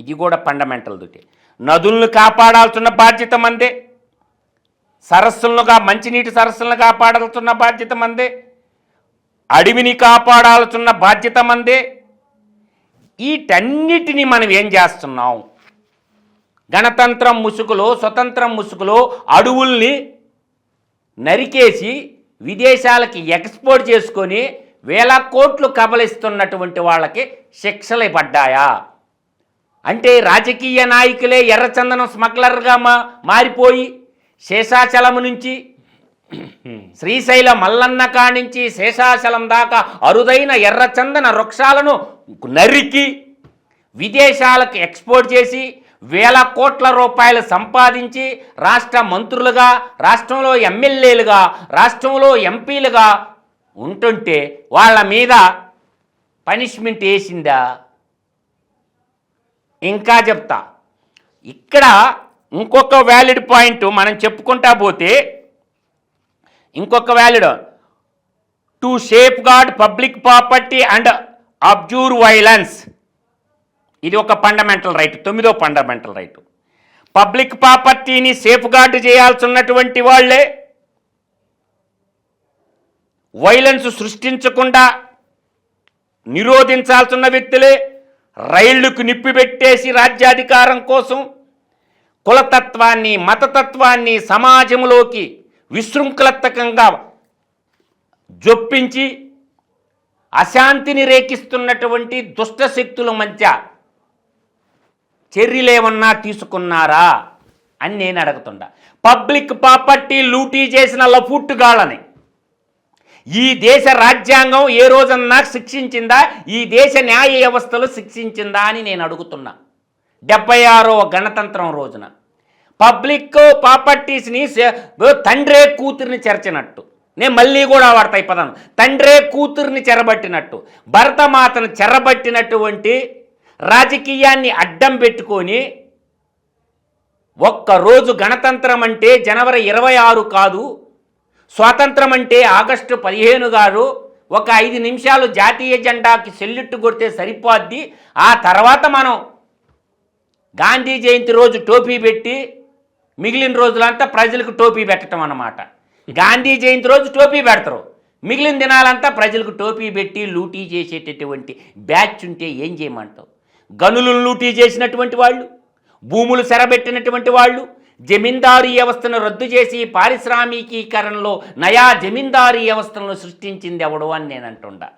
ఇది కూడా ఫండమెంటల్ దుటి నదులను కాపాడాల్సిన బాధ్యత మందే. సరస్సులుగా మంచినీటి సరస్సులను కాపాడాల్సిన బాధ్యత మందే. అడవిని కాపాడాల్సిన బాధ్యత మందే. వీటన్నిటిని మనం ఏం చేస్తున్నాం? గణతంత్రం ముసుగులో స్వతంత్రం ముసుగులో అడవుల్ని నరికేసి విదేశాలకి ఎక్స్పోర్ట్ చేసుకొని వేల కోట్లు కబలిస్తున్నటువంటి వాళ్ళకి శిక్షలు పడ్డాయా? అంటే రాజకీయ నాయకులే ఎర్రచందనం స్మగ్లర్గా మా మారిపోయి శేషాచలము నుంచి శ్రీశైల మల్లన్న కానించి శేషాచలం దాకా అరుదైన ఎర్రచందన వృక్షాలను నరికి విదేశాలకు ఎక్స్పోర్ట్ చేసి వేల కోట్ల రూపాయలు సంపాదించి రాష్ట్ర మంత్రులుగా రాష్ట్రంలో ఎమ్మెల్యేలుగా రాష్ట్రంలో ఎంపీలుగా ఉంటుంటే వాళ్ళ మీద పనిష్మెంట్ వేసిందా? ఇంకా చెప్తా. ఇక్కడ ఇంకొక వ్యాలిడ్ పాయింట్ మనం చెప్పుకుంటా పోతే ఇంకొక valid to safeguard public property and abjure violence ఇది ఒక ఫండమెంటల్ రైట్ తొమ్మిదో ఫండమెంటల్ రైట్ పబ్లిక్ ప్రాపర్టీని సేఫ్ గార్డ్ చేయాల్సినటువంటి వాళ్ళే. వైలెన్స్ సృష్టించకుండా నిరోధించాల్సిన వ్యక్తులే. రైళ్ళకు నిప్పిపెట్టేసి రాజ్యాధికారం కోసం కులతత్వాన్ని మతతత్వాన్ని సమాజంలోకి విశృంఖలతకంగా జొప్పించి అశాంతిని రేకిస్తున్నటువంటి దుష్ట శక్తుల మధ్య చర్యలేమన్నా తీసుకున్నారా అని నేను అడుగుతుండా పబ్లిక్ ప్రాపర్టీ లూటీ చేసిన లఫుట్టుగాళ్ళని ఈ దేశ రాజ్యాంగం ఏ రోజన్నా శిక్షించిందా? ఈ దేశ న్యాయ వ్యవస్థలు శిక్షించిందా అని నేను అడుగుతున్నా. డెబ్బై ఆరో గణతంత్రం రోజున పబ్లిక్ ప్రాపర్టీస్ని తండ్రే కూతురిని చెరచినట్టు. నేను మళ్ళీ కూడా వాడతాయి పదం తండ్రే కూతురిని చెరబట్టినట్టు. భరతమాతను చెరబట్టినటువంటి రాజకీయాన్ని అడ్డం పెట్టుకొని ఒక్కరోజు గణతంత్రం అంటే జనవరి ఇరవై ఆరు కాదు స్వాతంత్రం అంటే ఆగస్టు పదిహేను గారు ఒక ఐదు నిమిషాలు జాతీయ జెండాకి సెల్లుట్టు కొడితే సరిపోద్ది. ఆ తర్వాత మనం గాంధీ జయంతి రోజు టోపీ పెట్టి మిగిలిన రోజులంతా ప్రజలకు టోపీ పెట్టడం అన్నమాట. గాంధీ జయంతి రోజు టోపీ పెడతారు. మిగిలిన దినాలంతా ప్రజలకు టోపీ పెట్టి లూటీ చేసేటటువంటి బ్యాచ్ ఉంటే ఏం చేయమంటావు? గనులను లూటీ చేసినటువంటి వాళ్ళు భూములు సెరబెట్టినటువంటి వాళ్ళు జమీందారీ వ్యవస్థను రద్దు చేసి పారిశ్రామికీకరణలో నయా జమీందారీ వ్యవస్థలను సృష్టించింది ఎవడు అని నేను అంటుండా.